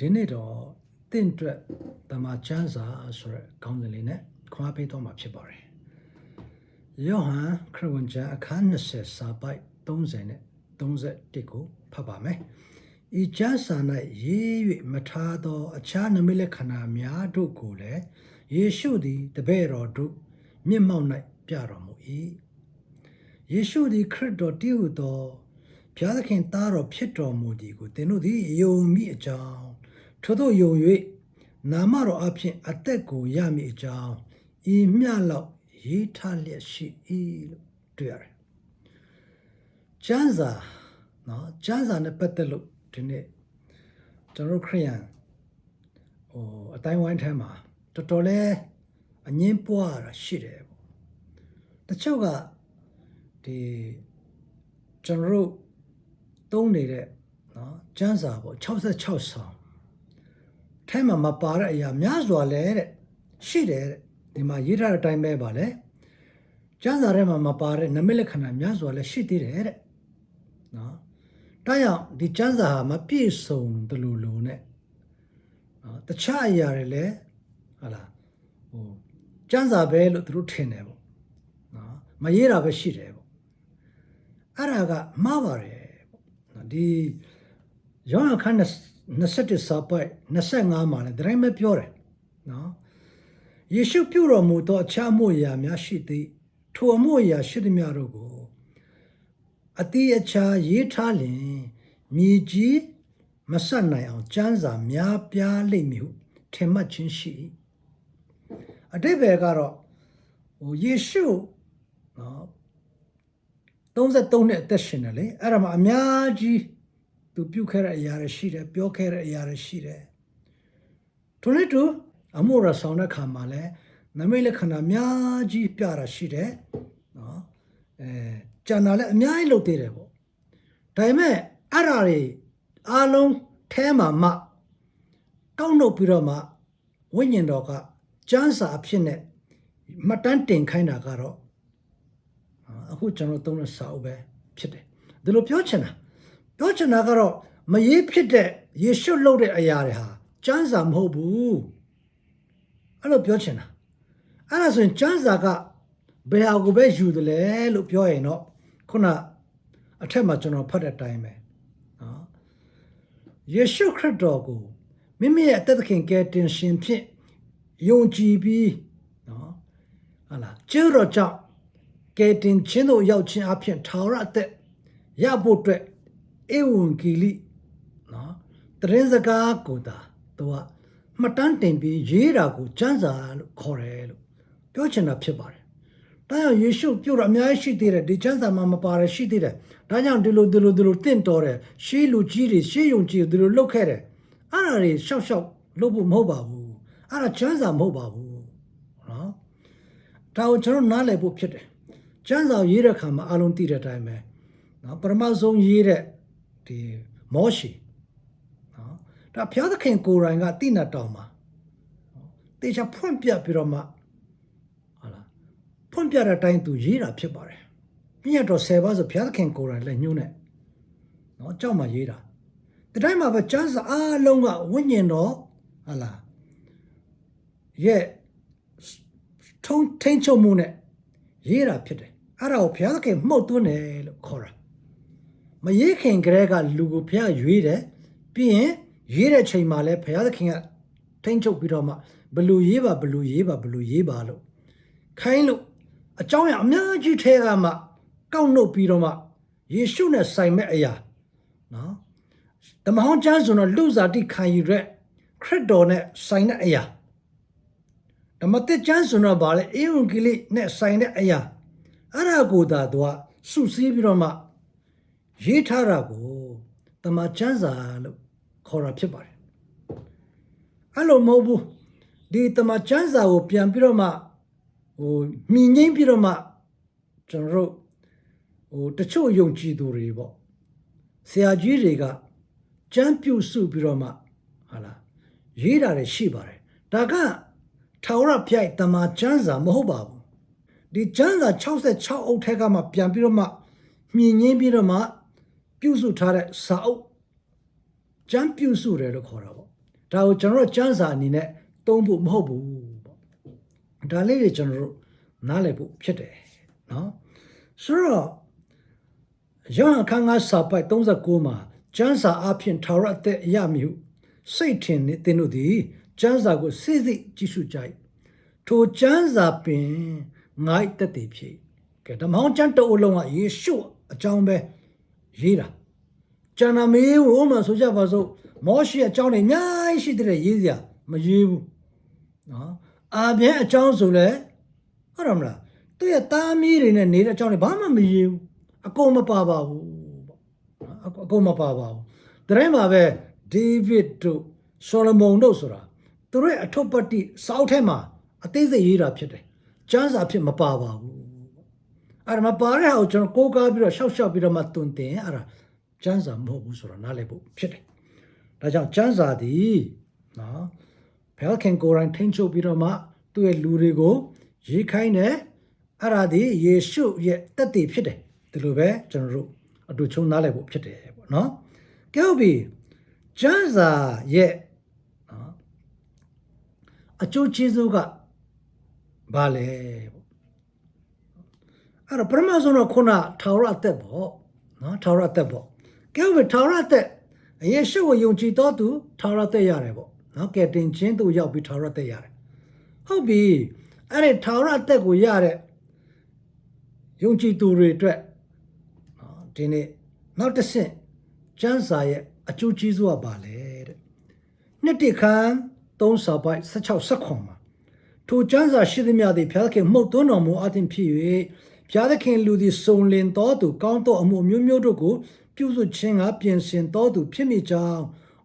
ဒီနေ့တော့တင့်အတွက်တမချန်းစာဆိုတဲ့ခေါင်းစဉ်လေးနဲ့ခွာပေးတော့မှာဖြစ်ပါတယ်။ယောဟန်ခရစ်ဝင်ကျမ်းအခန်း20စာပိုက်30နဲ့31ကိုဖတ်ပါမယ်။ဤကျမ်းစာ၌ရေး၍မထားသောအခြားနမိတ်လက္ခဏာများတို့ကိုလည်းယေရှုသည်တပည့်တော်တို့မျက်မှောက်၌ပြတော်မူ၏။ယေရှုသည်ခရစ်တော်တည်ဟူသောဘုရားသခင်သားတော်ဖြစ်တော်မူသည်ကိုသင်တို့သည်ယုံမိအကြောင်း ထို့သောယုံ၍နာမတော်အဖျင်အသက်ကိုရမည်အကြောင်းဤမျှလောက်ရေးထားလျက်ရှိ၏လို့တွေ့ရတယ်။ကျမ်းစာနော်ကျမ်းစာနဲ့ပတ်သက်လို့ဒီနေ့ကျွန်တော်တို့ခရိယန်ဟိုအတိုင်းဝိုင်းထဲမှာတော်တော်လေးအငင်းပွားတာရှိတယ်ပေါ့။တချို့ကဒီကျွန်တော်တို့သုံးနေတဲ့နော်ကျမ်းစာပေါ့66ဆောင် ထဲမှာမပါတဲ့အရာများစွာလဲတဲ့ရှိတယ်တဲ့ဒီမှာရေးထားတဲ့အတိုင်းပဲပါလေကျမ်းစာထဲမှာမပါတဲ့နမိတ်လက္ခဏာများစွာလဲရှိသေးတယ်တဲ့နော်ဒါကြောင့်ဒီကျမ်းစာဟာမပြည့်စုံတယ်လို့လို့ ਨੇ နော်တခြားအရာတွေလည်းဟာလားဟိုကျမ်းစာပဲလို့သူတို့ထင်တယ်ပေါ့နော်မရေးတာပဲရှိတယ်ပေါ့အဲ့ဒါကမှားပါတယ်ပေါ့နော်ဒီယောဟန်ခန်း 27စာပိုက်25မှာလည်းဒတိုင်းပဲပြောတယ်နော်ယေရှုပြုတော်မူသောအခြားအမှုအရာများရှိသည်ထိုအမှုအရာရှိသည်များတို့ကိုအတိအချာရေးထားလျင်မြေကြီးမဆက်နိုင်အောင်ကျမ်းစာများပြားလိမ့်မည်ဟုထင်မှတ်ခြင်းရှိ၏အတိပ္ပယ်ကတော့ဟိုယေရှုနော်33နှစ်အသက်ရှင်တယ်လေအဲ့ဒါမှအများကြီး သူပြုတ်ခဲ့တဲ့အရာတွေရှိတယ်ပြောခဲ့တဲ့အရာတွေရှိတယ်ထို့နဲ့တူအမှုရဆောင်တဲ့ခါမှာလဲနမိတ်လက္ခဏာအများကြီးပြတာရှိတယ်နော်အဲကျန်တာလည်းအများကြီးလုပ်သေးတယ်ပေါ့ဒါပေမဲ့အဲ့ဓာတွေအားလုံးထဲမှာမှကောက်နှုတ်ပြီးတော့မှဝိညာဉ်တော်ကကျမ်းစာအဖြစ်နဲ့မှတ်တမ်းတင်ခိုင်းတာကတော့အခုကျွန်တော်သုံးတဲ့စာအုပ်ပဲဖြစ်တယ်ဒီလိုပြောချင်တာ ပြောချင်တာကတော့မရေးဖြစ်တဲ့ယေရှုလုပ်တဲ့အရာတွေဟာကျမ်းစာမဟုတ်ဘူးအဲ့လိုပြောချင်တာအဲ့ဒါဆိုရင်ကျမ်းစာကဘယ်ဟာကိုပဲယူတယ်လဲလို့ပြောရင်တော့ခုနအထက်မှာကျွန်တော်ဖတ်တဲ့အတိုင်းပဲနော်ယေရှုခရစ်တော်ကိုမိမိရဲ့အသက်သခင်ကယ်တင်ရှင်ဖြင့်ယုံကြည်ပြီးနော်ဟာလားကျေးတော်ကြောင့်ကယ်တင်ခြင်းတို့ရောက်ခြင်းအဖြစ်ထာဝရအသက်ရဖို့အတွက် ဧဝံဂေလိနော်တရင်စကားကိုသာသူကမှတ်တမ်းတင်ပြီးရေးတာကိုကျမ်းစာလို့ခေါ်တယ်လို့ပြောချင်တာဖြစ်ပါတယ်။ဒါကြောင့်ယေရှုပြုတ်တော့အများကြီးရှိသေးတယ်ဒီကျမ်းစာမှာမပါရရှိသေးတယ်။ဒါကြောင့်ဒီလိုဒီလိုဒီလိုတင့်တော်တယ်ရှေးလူကြီးတွေရှေးယုံကြည်ဒီလိုလုပ်ခဲ့တယ်။အဲ့ဒါတွေရှောက်ရှောက်လုပ်ဖို့မဟုတ်ပါဘူး။အဲ့ဒါကျမ်းစာမဟုတ်ပါဘူး။နော်။ဒါကိုကျွန်တော်နားလည်ဖို့ဖြစ်တယ်။ကျမ်းစာရေးတဲ့အခါမှာအလုံးသိတဲ့အတိုင်းပဲနော်ပရမဆုံးရေးတဲ့ ဒီမောရှိနော်ဒါဘုရားသခင်ကိုယ်တိုင်ကတိနတ်တော်မှာနော်တေချာဖွင့်ပြပြီးတော့မှဟာလားဖွင့်ပြတဲ့အတိုင်းသူရေးတာဖြစ်ပါတယ်ပြည့်တော်10ပါးဆိုဘုရားသခင်ကိုယ်တိုင်လည်းညှိုးနေနော်ကြောက်မှရေးတာဒီတိုင်းမှာပဲကျမ်းစာအားလုံးကဝိညာဉ်တော်ဟာလားရဲ့ထုံထိန်ချုံမှုနဲ့ရေးတာဖြစ်တယ်အဲ့ဒါကိုဘုရားသခင်မှုတ်သွင်းတယ်လို့ခေါ်တာ မရေးခင်ကလေးကလူကိုဘုရားရွေးတယ်ပြီးရင်ရွေးတဲ့ချိန်မှာလဲဘုရားသခင်ကထိန်ချုပ်ပြီးတော့မှဘလူရေးပါဘလူရေးပါဘလူရေးပါလို့ခိုင်းလို့အကြောင်းရအများကြီးထဲကမှကောက်နှုတ်ပြီးတော့မှယေရှုနဲ့ဆိုင်မဲ့အရာနော်တမဟောင်းကျမ်းဆိုတော့လူစားတိခံယူတဲ့ခရစ်တော်နဲ့ဆိုင်တဲ့အရာဓမ္မသစ်ကျမ်းဆိုတော့ဗာလေအေဝံဂေလိနဲ့ဆိုင်တဲ့အရာအဲ့ဒါကိုသာသူကစုစည်းပြီးတော့မှ ရေးထားတာကိုတမန်ကျမ်းစာလို့ခေါ်တာဖြစ်ပါတယ်အဲ့လိုမဟုတ်ဘူးဒီတမန်ကျမ်းစာကိုပြန်ပြီးတော့မှဟိုမြင်ငိမ့်ပြီးတော့မှကျွန်တော်တို့ဟိုတချို့ယုံကြည်သူတွေပေါ့ဆရာကြီးတွေကကျမ်းပြုစုပြီးတော့မှဟာလားရေးတာတွေရှိပါတယ်ဒါကထာဝရဘုရားတမန်ကျမ်းစာမဟုတ်ပါဘူးဒီကျမ်းစာ66အုပ်ထဲကမှပြန်ပြီးတော့မှမြင်ငင်းပြီးတော့မှ ပြုစုထားတဲ့စာအုပ်ကျမ်းပြုစုတယ်လို့ခေါ်တာပေါ့ဒါကိုကျွန်တော်တို့စံစာအနေနဲ့သုံးဖို့မဟုတ်ဘူးပေါ့ဒါလေးတွေကျွန်တော်တို့နားလည်ဖို့ဖြစ်တယ်နော်ဆိုတော့ယောဟန်ခန်းငါစာပိုက်39မှာကျမ်းစာအဖြစ်ထာဝရအသက်အရမည်ဟုစိတ်ထင်နေသင်တို့သည်ကျမ်းစာကိုစိစိကြည့်ရှုကြ၏ထိုကျမ်းစာပင်ငါ့တက်တည်ဖြစ်ကဲဓမ္မဟောင်းကျမ်းတအုပ်လုံးကယေရှုအကြောင်းပဲ ရေးတာကျန်တာမေးဘူးမှဆိုကြပါစို့မောရှိအကြောင်းတွေအများကြီးရှိတဲ့ရေးစရာမရေးဘူးနော်အာဘဲအကြောင်းဆိုလဲဟုတ်တယ်မလားသူ့ရဲ့သားမီးတွေနဲ့နေတဲ့အကြောင်းတွေဘာမှမရေးဘူးအကုန်မပါပါဘူးပေါ့နော်အကုန်အကုန်မပါပါဘူးတရင်မှာပဲဒေးဗစ်တို့ဆိုလမုန်တို့ဆိုတာသူတို့ရဲ့အထုပ်ပတ်တိစောက်ထဲမှာအသေးစိတ်ရေးတာဖြစ်တယ်ကျမ်းစာဖြစ်မပါပါဘူး အဲ့ဒါမပါတဲ့ဟာကိုကျွန်တော်ကိုးကားပြီးတော့ရှောက်ရှောက်ပြီးတော့မှတွင်တင်အဲ့ဒါကျမ်းစာမဟုတ်ဘူးဆိုတော့နားလည်ဖို့ဖြစ်တယ်ဒါကြောင့်ကျမ်းစာသည်နော်ဘယ်ခင်ကိုယ်တိုင်ထိန်းချုပ်ပြီးတော့မှသူ့ရဲ့လူတွေကိုရေးခိုင်းတယ်အဲ့ဒါဒီယေရှုရဲ့တက်တည်ဖြစ်တယ်ဒီလိုပဲကျွန်တော်တို့အတူချုံနားလည်ဖို့ဖြစ်တယ်ပေါ့နော်ကဲဟုတ်ပြီကျမ်းစာရဲ့နော်အကျိုးကျေးဇူးကဘာလဲပေါ့ အဲ့တော့ပရမဆုံးတော့ခုနထာဝရအသက်ပေါ့နော်ထာဝရအသက်ပေါ့ကဲဟုတ်ပြီထာဝရအသက်ယေရှုကိုယုံကြည်တော်သူထာဝရအသက်ရတယ်ပေါ့နော်ကဲတင်ချင်းသူရောက်ပြီးထာဝရအသက်ရတယ်ဟုတ်ပြီအဲ့ဒီထာဝရအသက်ကိုရတဲ့ယုံကြည်သူတွေအတွက်နော်ဒီနေ့နောက်တစ်ဆင့်ကျမ်းစာရဲ့အကျိုးကျေးဇူးကပါလေတဲ့နှစ်တိခန်း3စာပိုက်16 16မှာထိုကျမ်းစာရှိသမျှသည်ဖျားသခင်မှုတ်သွန်းတော်မူအသည့်ဖြစ်၍ ဖျားသခင်လူသည်စုံလင်တော်သူကောင်းသောအမှုအမျိုးမျိုးတို့ကို ပြုစုခြင်းကပြင်ဆင်တော်သူဖြစ်မိကြောင်း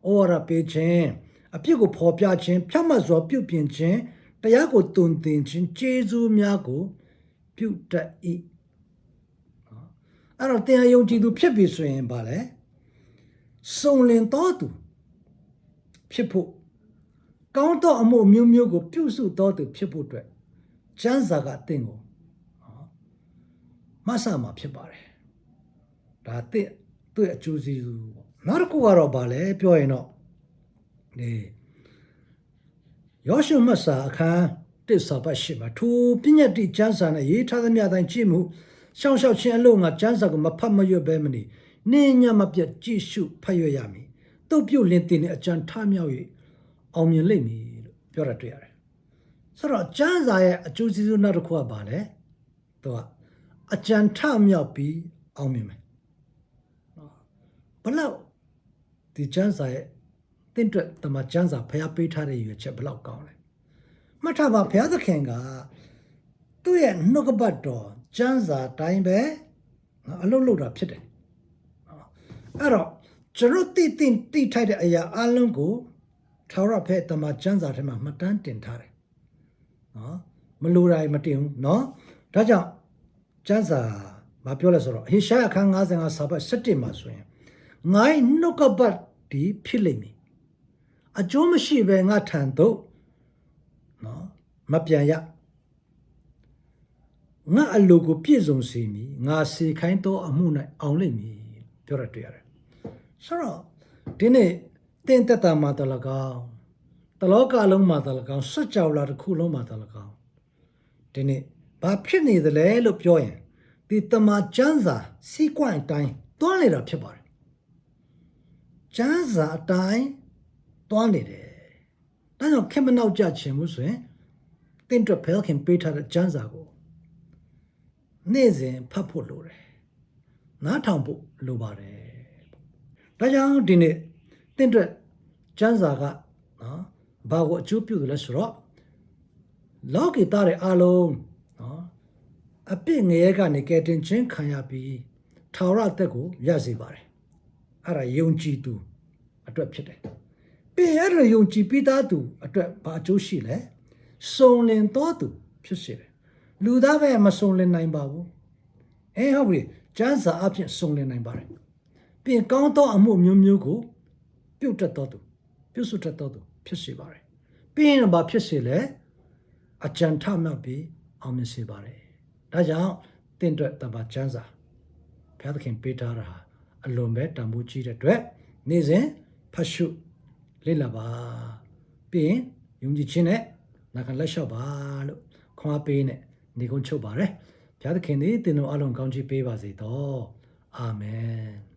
ဩဝါဒပေးခြင်းအပြစ်ကိုဖော်ပြခြင်းဖြတ်မှတ်စွာပြုပြင်ခြင်းတရားကိုတုန်တင်ခြင်းကျေးဇူးများကို ပြုတတ်၏အဲ့တော့တရားယုံကြည်သူဖြစ်ပြီဆိုရင်ဗာလဲစုံလင်တော်သူဖြစ်ဖို့ကောင်းသောအမှုအမျိုးမျိုးကိုပြုစုတော်သူဖြစ်ဖို့အတွက်ကျမ်းစာကအသင်ကိုနော် မဆာမှာဖြစ်ပါတယ်ဒါအသင်သူ့ရဲ့အကျိုးစီးစုပေါ့နောက်တစ်ခုကတော့ဗာလဲပြောရင်တော့ဒီယောရှုမတ်စာအခန်းတစ်စာပတ်ရှိမှာထိုပညတ်တိကျမ်းစာနဲ့ရေးထားသမျှတိုင်းကြည့်မှုရှောင်းရှောက်ခြင်းအလို့ငါကျမ်းစာကိုမဖတ်မရွတ်ပဲမနေနေညမပြတ်ကြည့်ရှုဖတ်ရွတ်ရမည်တုတ်ပြုတ်လင်းတင်တဲ့အကြံထမြောက်၍အောင်မြင်လိမ့်မည်လို့ပြောတာတွေ့ရတယ်ဆိုတော့ကျမ်းစာရဲ့အကျိုးကျေးဇူးနောက်တစ်ခုကဘာလဲသူက အကြံထမြောက်ပြီးအောင်မြင်မယ်နော်ဘလောက်ဒီကျမ်းစာရဲ့တင့်အတွက်တမန်ကျမ်းစာဖျားပေးထားတဲ့ရွေချက်ဘလောက်ကောင်းလဲမှတ်ထားပါဘုရားသခင်ကသူ့ရဲ့နှုတ်ကပတ်တော်ကျမ်းစာတိုင်းပဲနော်အလုပ်လုပ်တာဖြစ်တယ်နော်အဲ့တော့ကျွန်တော်တည်တည်တည်ထိုက်တဲ့အရာအလုံးကိုထာဝရဘုရားတမန်ကျမ်းစာထဲမှာမှတ်တမ်းတင်ထားတယ်နော်မလိုတိုင်းမတင်ဘူးနော်ဒါကြောင့် ကျမ်းစာမပြောလဲဆိုတော့ဟေရှာယအခန်း55စာပတ်17မှာဆိုရင်ငါ့နှုတ်ကပတ်ဒီဖြစ်လိမ့်မည်အကျိုးမရှိပဲငါထံသို့နော်မပြန်ရငါအလိုကိုပြည့်စုံစေမည်ငါစေခိုင်းသောအမှု၌အောင်လိမ့်မည်ပြောရတွေ့ရတယ်ဆိုတော့ဒီနေ့တင်းတက်တာမှာတလကောင်းတလောကလုံးမှာတလကောင်းစွတ်ကြော်လာတစ်ခုလုံးမှာတလကောင်းဒီနေ့ ဘာဖြစ်နေသလဲလို့ပြောရင်ဒီတမချန်းစာစီးကွိုင်းတိုင်းတွန်းနေတာဖြစ်ပါတယ်ချန်းစာအတိုင်းတွန်းနေတယ်ဒါကြောင့်ခင်မနောက်ကြချင်ဘူးဆိုရင်တင်းတွက်ဖဲခင်ပေးထားတဲ့ချန်းစာကိုနေ့စဉ်ဖတ်ဖို့လိုတယ်နားထောင်ဖို့လိုပါတယ်ဒါကြောင့်ဒီနေ့တင်းတွက်ချန်းစာကနော်ဘာကိုအကျိုးပြုတယ်လဲဆိုတော့လောကီသားတဲ့အားလုံးနော် အပြစ်ငရဲကနေကယ်တင်ခြင်းခံရပြီးထာဝရအသက်ကိုရစေပါတယ်အဲ့ဒါယုံကြည်သူအတွက်ဖြစ်တယ်ပြင်ရတဲ့ယုံကြည်ပြီးသားသူအတွက်ဘာအကျိုးရှိလဲစုံလင်တော်သူဖြစ်စေတယ်လူသားပဲမစုံလင်နိုင်ပါဘူးအဲဟုတ်ပြီကျမ်းစာအဖြစ်စုံလင်နိုင်ပါတယ်ပြင်ကောင်းသောအမှုမျိုးမျိုးကိုပြုတ်တက်တော်သူပြုတ်ဆွတ်တက်တော်သူဖြစ်စေပါတယ်ပြင်ဘာဖြစ်စေလဲအကြံထမြောက်ပြီးအောင်မြင်စေပါတယ် ဒါကြောင့်တင့်အတွက်တပါကျမ်းစာဘုရားသခင်ပေးထားတာဟာအလွန်ပဲတန်ဖိုးကြီးတဲ့အတွက်နေ့စဉ်ဖတ်ရှုလေ့လာပါပြီးရင်ယုံကြည်ခြင်းနဲ့နာခံလက်လျှောက်ပါလို့ခွန်အားပေးနဲ့နေကုန်းချုပ်ပါတယ်ဘုရားသခင်သည်သင်တို့အလုံးကောင်းချီးပေးပါစေတော့အာမင်